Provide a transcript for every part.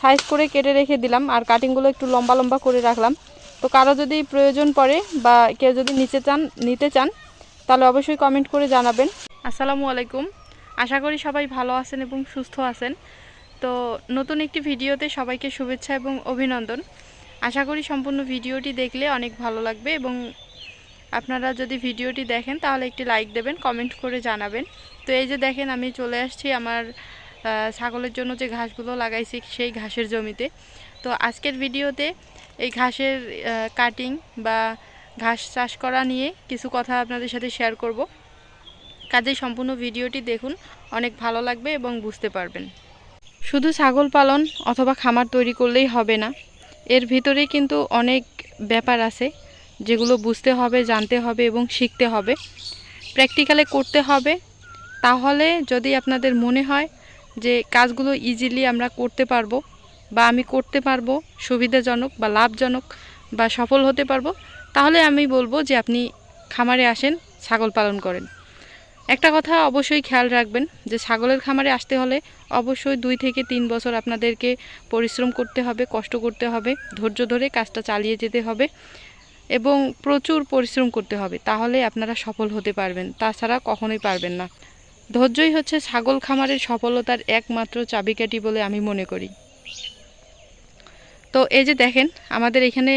Size করে কেটে রেখে দিলাম আর কাটিংগুলো একটু লম্বা লম্বা করে রাখলাম। তো কারও যদি প্রয়োজন পড়ে বা কেউ যদি নিচে চান, নিতে চান, তাহলে অবশ্যই কমেন্ট করে জানাবেন। আসসালামু আলাইকুম। আশা করি সবাই ভালো আছেন এবং সুস্থ আছেন। তো নতুন একটি ভিডিওতে সবাইকে শুভেচ্ছা এবং অভিনন্দন। আশা করি সম্পূর্ণ ভিডিওটি দেখলে অনেক ভালো লাগবে এবং আপনারা যদি ভিডিওটি দেখেন, তাহলে একটি লাইক দেবেন কমেন্ট করে জানাবেন। তো এই যে দেখেন, আমি চলে আসছি আমার ছাগলের জন্য যে ঘাসগুলো লাগাইছি সেই ঘাসের জমিতে। তো আজকের ভিডিওতে এই ঘাসের কাটিং বা ঘাস চাষ করা নিয়ে কিছু কথা আপনাদের সাথে শেয়ার করব। কাজেই সম্পূর্ণ ভিডিওটি দেখুন, অনেক ভালো লাগবে এবং বুঝতে পারবেন। শুধু ছাগল পালন অথবা খামার তৈরি করলেই হবে না, এর ভিতরে কিন্তু অনেক ব্যাপার আছে যেগুলো বুঝতে হবে, জানতে হবে এবং শিখতে হবে। প্র্যাকটিক্যালে করতে হবে। তাহলে যদি আপনাদের মনে হয় যে কাজগুলো ইজিলি আমরা করতে পারব বা আমি করতে পারব সুবিধাজনক বা লাভজনক বা সফল হতে পারব, তাহলে আমি বলব যে আপনি খামারে আসেন, ছাগল পালন করেন। একটা কথা অবশ্যই খেয়াল রাখবেন যে ছাগলের খামারে আসতে হলে অবশ্যই দুই থেকে তিন বছর আপনাদেরকে পরিশ্রম করতে হবে, কষ্ট করতে হবে, ধৈর্য ধরে কাজটা চালিয়ে যেতে হবে এবং প্রচুর পরিশ্রম করতে হবে, তাহলে আপনারা সফল হতে পারবেন, তাছাড়া কখনোই পারবেন না। ধৈর্যই হচ্ছে ছাগল খামারের সফলতার একমাত্র চাবিকাঠি বলে আমি মনে করি। তো এই যে দেখেন, আমাদের এখানে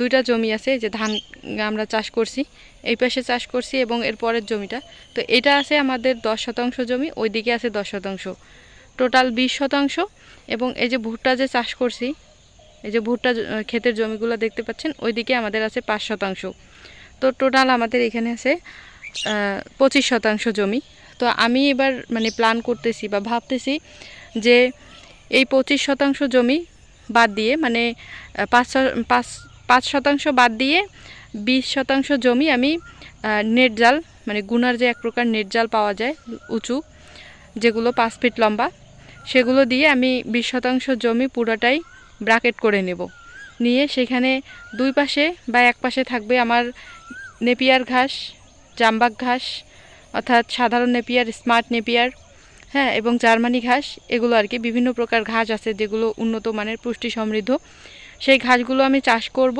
দুইটা জমি আছে যে ধান আমরা চাষ করছি, এই পাশে চাষ করছি এবং এর পরের জমিটা। তো এটা আছে আমাদের দশ শতাংশ জমি, ওইদিকে আছে দশ শতাংশ। টোটাল বিশ শতাংশ এবং এই যে ভুট্টা যে চাষ করছি, এই যে ভুট্টা ক্ষেতের জমিগুলো দেখতে পাচ্ছেন, ওইদিকে আমাদের আছে পাঁচ শতাংশ। তো টোটাল আমাদের এখানে আছে পঁচিশ শতাংশ জমি। তো আমি এবার মানে প্ল্যান করতেছি বা ভাবতেছি যে এই পঁচিশ শতাংশ জমি বাদ দিয়ে মানে পাঁচ পাঁচ পাঁচ শতাংশ বাদ দিয়ে বিশ শতাংশ জমি আমি নেট জাল মানে গুনার যে এক প্রকার নেট জাল পাওয়া যায় উঁচু, যেগুলো পাঁচ ফিট লম্বা, সেগুলো দিয়ে আমি বিশ শতাংশ জমি পুরোটাই ব্রাকেট করে নেব। নিয়ে সেখানে দুই পাশে বা এক পাশে থাকবে আমার নেপিয়ার ঘাস জাম্বাক ঘাস অর্থাৎ সাধারণ নেপিয়ার, স্মার্ট নেপিয়ার হ্যাঁ এবং জার্মানি ঘাস, এগুলো আর কি বিভিন্ন প্রকার ঘাস আছে যেগুলো উন্নত মানের, পুষ্টি সমৃদ্ধ। সেই ঘাসগুলো আমি চাষ করব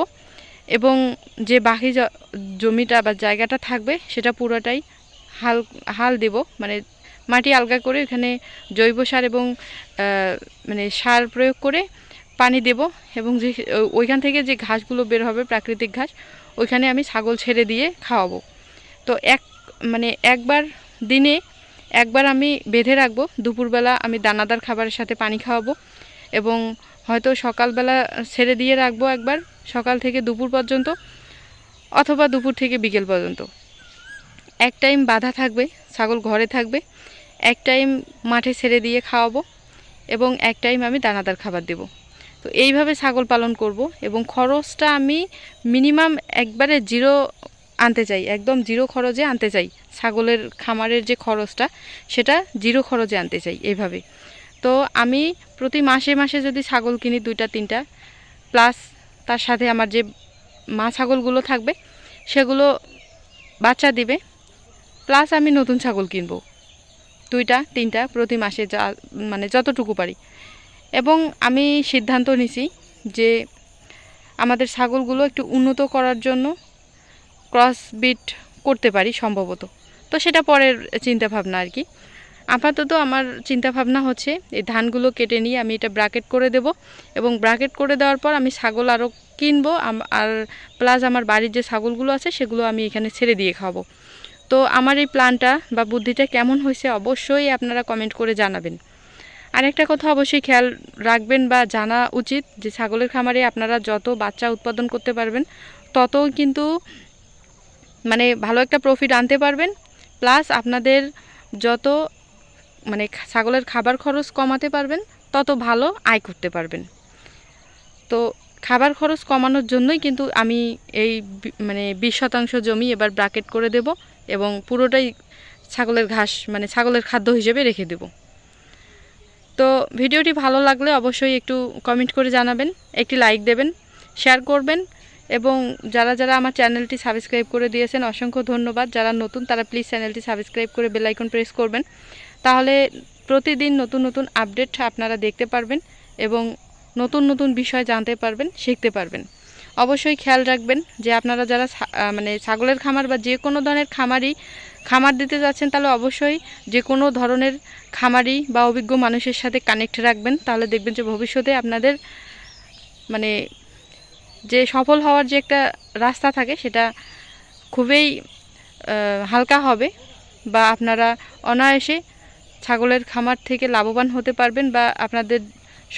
এবং যে বাকি জমিটা বা জায়গাটা থাকবে সেটা পুরোটাই হাল হাল দেব। মানে মাটি আলগা করে এখানে জৈব সার এবং মানে সার প্রয়োগ করে পানি দেব এবং যে, ওইখান থেকে যে ঘাসগুলো বের হবে, প্রাকৃতিক ঘাস, ওইখানে আমি ছাগল ছেড়ে দিয়ে খাওয়াবো। তো এক মানে একবার দিনে একবার আমি বেঁধে রাখব, দুপুরবেলা আমি দানাদার খাবারের সাথে পানি খাওয়াবো এবং হয়তো সকালবেলা ছেড়ে দিয়ে রাখব একবার, সকাল থেকে দুপুর পর্যন্ত অথবা দুপুর থেকে বিকেল পর্যন্ত। এক টাইম বাধা থাকবে, ছাগল ঘরে থাকবে, এক টাইম মাঠে ছেড়ে দিয়ে খাওয়াবো এবং এক টাইম আমি দানাদার খাবার দেব। তো এইভাবে ছাগল পালন করব এবং খরচটা আমি মিনিমাম একবারে জিরো আনতে চাই, একদম জিরো খরচে আনতে চাই। ছাগলের খামারের যে খরচটা, সেটা জিরো খরচে আনতে চাই এভাবে। তো আমি প্রতি মাসে মাসে যদি ছাগল কিনি দুইটা, তিনটা প্লাস তার সাথে আমার যে মা ছাগলগুলো থাকবে, সেগুলো বাচ্চা দিবে প্লাস আমি নতুন ছাগল কিনবো। দুইটা, তিনটা প্রতি মাসে যা মানে যতটুকু পারি। এবং আমি সিদ্ধান্ত নিছি যে আমাদের ছাগলগুলো একটু উন্নত করার জন্য ক্রস বিট করতে পারি সম্ভবত। তো সেটা পরের চিন্তা ভাবনা আর কি। আপাতত আমার চিন্তা ভাবনা হচ্ছে, এই ধানগুলো কেটে নিয়ে আমি এটা ব্রাকেট করে দেব এবং ব্রাকেট করে দেওয়ার পর আমি ছাগল আরও কিনবো আর প্লাস আমার বাড়ির যে ছাগলগুলো আছে সেগুলো আমি এখানে ছেড়ে দিয়ে খাব তো আমার এই প্ল্যানটা বা বুদ্ধিটা কেমন হয়েছে অবশ্যই আপনারা কমেন্ট করে জানাবেন। আরেকটা কথা অবশ্যই খেয়াল রাখবেন বা জানা উচিত যে ছাগলের খামারে আপনারা যত বাচ্চা উৎপাদন করতে পারবেন তত কিন্তু মানে ভালো একটা প্রফিট আনতে পারবেন। প্লাস আপনাদের যত মানে ছাগলের খাবার খরচ কমাতে পারবেন, তত ভালো আয় করতে পারবেন। তো খাবার খরচ কমানোর জন্যই কিন্তু আমি এই মানে বিশ শতাংশ জমি এবার ব্রাকেট করে দেব এবং পুরোটাই ছাগলের ঘাস মানে ছাগলের খাদ্য হিসেবে রেখে দেব। তো ভিডিওটি ভালো লাগলে অবশ্যই একটু কমেন্ট করে জানাবেন, একটি লাইক দেবেন শেয়ার করবেন এবং যারা যারা আমার চ্যানেলটি সাবস্ক্রাইব করে দিয়েছেন, অসংখ্য ধন্যবাদ। যারা নতুন, তারা প্লিজ চ্যানেলটি সাবস্ক্রাইব করে বেল আইকন প্রেস করবেন। তাহলে প্রতিদিন নতুন নতুন আপডেট আপনারা দেখতে পারবেন এবং নতুন নতুন বিষয় জানতে পারবেন, শিখতে পারবেন। অবশ্যই খেয়াল রাখবেন যে আপনারা যারা মানে ছাগলের খামার বা যে কোনো ধরনের খামারই খামার দিতে যাচ্ছেন, তাহলে অবশ্যই যে কোনো ধরনের খামারি বা অভিজ্ঞ মানুষের সাথে কানেক্ট রাখবেন। তাহলে দেখবেন যে ভবিষ্যতে আপনাদের মানে যে সফল হওয়ার যে একটা রাস্তা থাকে সেটা খুবই হালকা হবে বা আপনারা অনায়াসে ছাগলের খামার থেকে লাভবান হতে পারবেন বা আপনাদের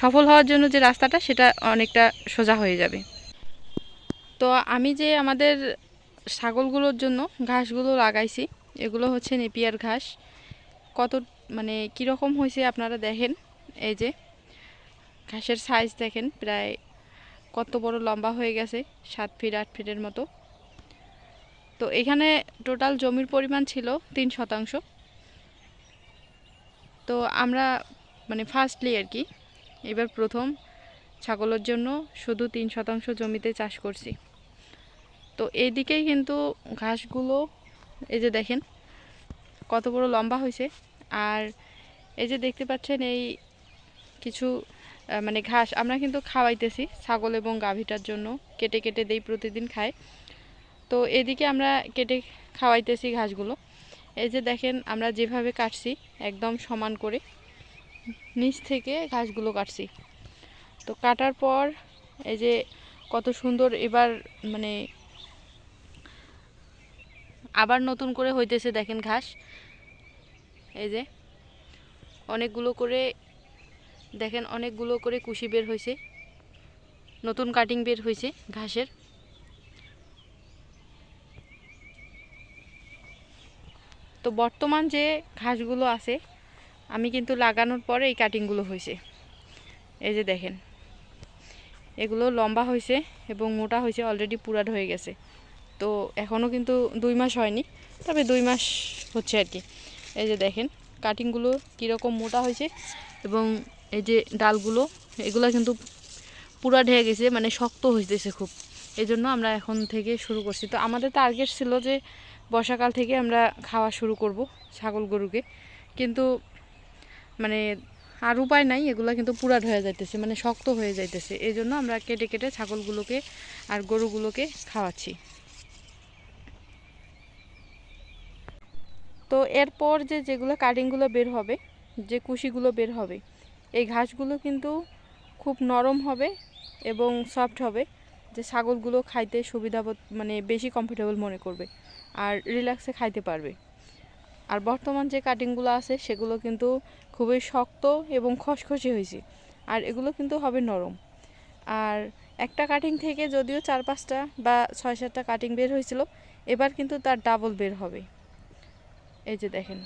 সফল হওয়ার জন্য যে রাস্তাটা সেটা অনেকটা সোজা হয়ে যাবে। তো আমি যে আমাদের ছাগলগুলোর জন্য ঘাসগুলো লাগাইছি, এগুলো হচ্ছে নেপিয়ার ঘাস। কত মানে কীরকম হয়েছে আপনারা দেখেন? এই যে, ঘাসের সাইজ দেখেন, প্রায় কত বড় লম্বা হয়ে গেছে, সাত ফিট, আট ফিটের মতো। তো এখানে টোটাল জমির পরিমাণ ছিল তিন শতাংশ। তো আমরা মানে ফার্স্টলি আর কি, এবার প্রথম ছাগলের জন্য শুধু তিন শতাংশ জমিতে চাষ করছি। তো এইদিকেই কিন্তু ঘাসগুলো, এই যে দেখেন কত বড় লম্বা হয়েছে। আর এই যে দেখতে পাচ্ছেন এই কিছু মানে ঘাস আমরা কিন্তু খাওয়াইতেছি, ছাগল এবং গাভীটার জন্য। কেটে কেটে দেই প্রতিদিন খায়। তো এদিকে আমরা কেটে খাওয়াইতেছি ঘাসগুলো। এই যে দেখেন, আমরা যেভাবে কাটছি, একদম সমান করে নিচ থেকে ঘাসগুলো কাটছি। তো কাটার পর এই যে কত সুন্দর এবার মানে আবার নতুন করে হইতেছে দেখেন ঘাস। এই যে অনেকগুলো করে দেখেন অনেকগুলো করে কুশি বের হয়েছে। নতুন কাটিং বের হয়েছে ঘাসের। তো বর্তমান যে ঘাসগুলো আছে, আমি কিন্তু লাগানোর পরে এই কাটিংগুলো হয়েছে। এই যে দেখেন, এগুলো লম্বা হয়েছে এবং মোটা হয়েছে অলরেডি পুরাট হয়ে গেছে। তো এখনও কিন্তু দুই মাস হয়নি, তবে দুই মাস হচ্ছে আর কি। এই যে দেখেন কাটিংগুলো কীরকম মোটা হয়েছে এবং এই যে ডালগুলো, এগুলো কিন্তু পুরা ঢেকে গেছে মানে শক্ত হইতেছে খুব। এই জন্য আমরা এখন থেকে শুরু করছি। তো আমাদের টার্গেট ছিল যে বর্ষাকাল থেকে আমরা খাওয়া শুরু করব ছাগল গরুকে। কিন্তু মানে আর উপায় নাই, এগুলো কিন্তু পুরাট হয়ে যাইতেছে মানে শক্ত হয়ে যাইতেছে। এই জন্য আমরা কেটে কেটে ছাগলগুলোকে আর গরুগুলোকে খাওয়াচ্ছি। তো এরপর যে যেগুলো কাটিংগুলো বের হবে, যে কুশিগুলো বের হবে এই ঘাসগুলো কিন্তু খুব নরম হবে এবং সফট হবে, যে ছাগলগুলো খাইতে সুবিধা বোধ- মানে বেশি কমফোর্টেবল মনে করবে আর রিল্যাক্সে খাইতে পারবে। আর বর্তমান যে কাটিংগুলো আছে, সেগুলো কিন্তু খুবই শক্ত এবং খসখসে হয়েছে আর এগুলো কিন্তু হবে নরম। আর একটা কাটিং থেকে যদিও চার পাঁচটা বা ছয় সাতটা কাটিং বের হয়েছিল, এবার কিন্তু তার ডাবল বের হবে। এই যে দেখেন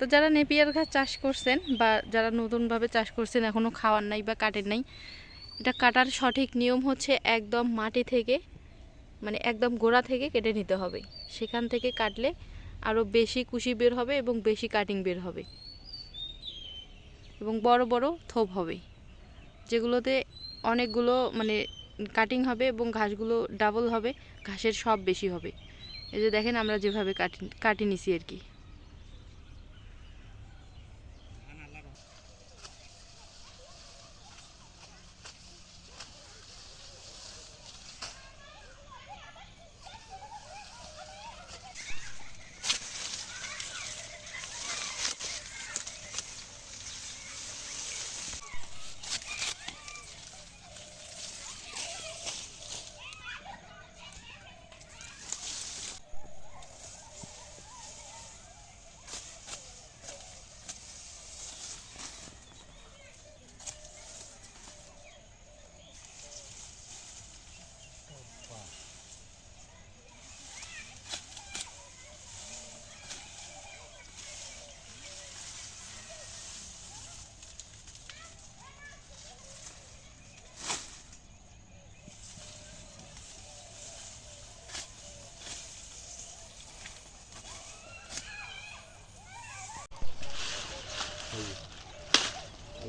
তো যারা নেপিয়ার ঘাস চাষ করছেন বা যারা নতুনভাবে চাষ করছেন এখনও খাওয়ার নাই বা কাটেন নাই, এটা কাটার সঠিক নিয়ম হচ্ছে একদম মাটি থেকে মানে একদম গোড়া থেকে কেটে নিতে হবে। সেখান থেকে কাটলে আরও বেশি কুশি বের হবে এবং বেশি কাটিং বের হবে। এবং বড় বড় থোপ হবে। যেগুলোতে অনেকগুলো মানে কাটিং হবে এবং ঘাসগুলো ডাবল হবে, ঘাসের সব বেশি হবে। এই যে দেখেন আমরা যেভাবে কাটি কাটি নিছি আর কি।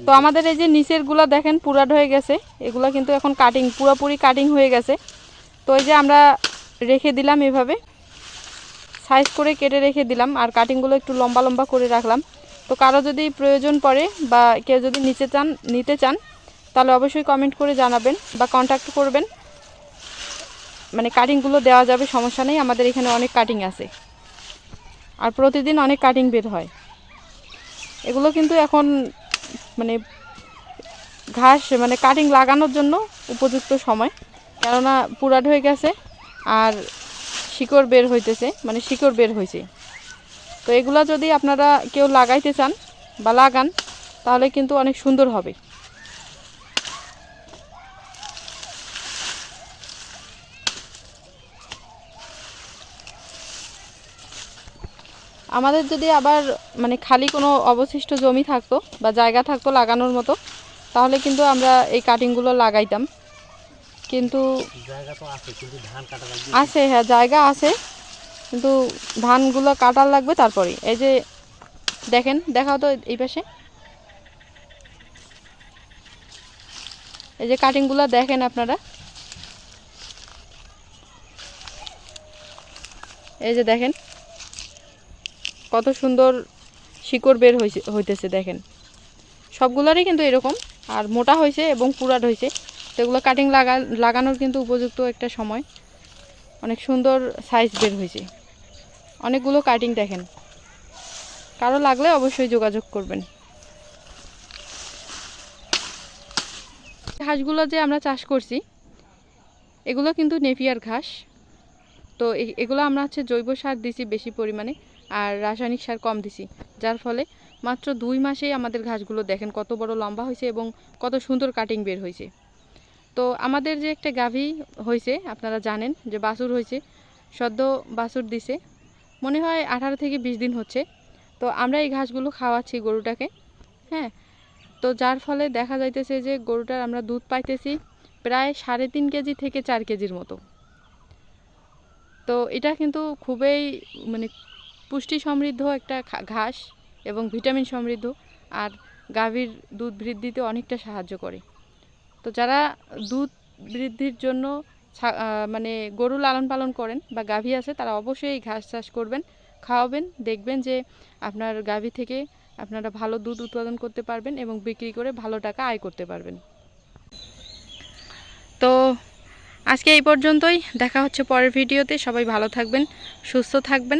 তো আমাদের এই যে নিচেরগুলা দেখেন পুরাট হয়ে গেছে, এগুলো কিন্তু এখন কাটিং পুরোপুরি কাটিং হয়ে গেছে। তো এই যে আমরা রেখে দিলাম এভাবে সাইজ করে কেটে রেখে দিলাম, আর কাটিংগুলো একটু লম্বা লম্বা করে রাখলাম। তো কারও যদি প্রয়োজন পড়ে বা কেউ যদি নিচে চান, নিতে চান, তাহলে অবশ্যই কমেন্ট করে জানাবেন বা কন্ট্যাক্ট করবেন। মানে কাটিংগুলো দেওয়া যাবে, সমস্যা নেই, আমাদের এখানে অনেক কাটিং আছে। আর প্রতিদিন অনেক কাটিং বের হয়। এগুলো কিন্তু এখন মানে ঘাস মানে কাটিং লাগানোর জন্য উপযুক্ত সময়। কেননা পুরাট হয়ে গেছে আর শিকড় বের হইতেছে মানে শিকড় বের হয়েছে তো এগুলা যদি আপনারা কেউ লাগাইতে চান বা লাগান, তাহলে কিন্তু অনেক সুন্দর হবে। আমাদের যদি আবার মানে খালি কোনো অবশিষ্ট জমি থাকতো বা জায়গা থাকতো লাগানোর মতো তাহলে কিন্তু আমরা এই কাটিংগুলো লাগাইতাম। কিন্তু আছে হ্যাঁ জায়গা আছে কিন্তু ধানগুলো কাটার লাগবে তারপরে এই যে দেখেন দেখাও তো এই পাশে। এই যে কাটিংগুলো দেখেন আপনারা। এই যে দেখেন কত সুন্দর শিকড় বের হয়েছে হইতেছে দেখেন। সবগুলোরই কিন্তু এরকম, আর মোটা হয়েছে এবং পুরাট হয়েছে তো এগুলো কাটিং লাগা, লাগানোর কিন্তু উপযুক্ত একটা সময়। অনেক সুন্দর সাইজ বের হয়েছে অনেকগুলো কাটিং দেখেন। কারও লাগলে অবশ্যই যোগাযোগ করবেন। ঘাসগুলো যে আমরা চাষ করছি, এগুলো কিন্তু নেপিয়ার ঘাস। তো এগুলো আমরা হচ্ছে জৈব সার দিছি বেশি পরিমাণে। আর রাসায়নিক সার কম দিছি, যার ফলে মাত্র দুই মাসেই আমাদের ঘাসগুলো দেখেন কত বড় লম্বা হয়েছে এবং কত সুন্দর কাটিং বের হয়েছে। তো আমাদের যে একটা গাভী হয়েছে, আপনারা জানেন যে বাছুর হয়েছে, সদ্য বাছুর দিছে, মনে হয় আঠারো থেকে বিশ দিন হচ্ছে। তো আমরা এই ঘাসগুলো খাওয়াচ্ছি গরুটাকে হ্যাঁ। তো যার ফলে দেখা যাইতেছে যে গরুটার আমরা দুধ পাইতেছি প্রায় সাড়ে তিন কেজি থেকে চার কেজির মতো। তো এটা কিন্তু খুবই মানে পুষ্টি সমৃদ্ধ একটা ঘাস এবং ভিটামিন সমৃদ্ধ আর গাভীর দুধ বৃদ্ধিতে অনেকটা সাহায্য করে। তো যারা দুধ বৃদ্ধির জন্য মানে গরু লালন পালন করেন বা গাভী আছে, তারা অবশ্যই এই ঘাস চাষ করবেন, খাওয়াবেন, দেখবেন যে আপনার গাভী থেকে আপনারা ভালো দুধ উৎপাদন করতে পারবেন এবং বিক্রি করে ভালো টাকা আয় করতে পারবেন। তো আজকে এই পর্যন্তই, দেখা হচ্ছে পরের ভিডিওতে, সবাই ভালো থাকবেন, সুস্থ থাকবেন।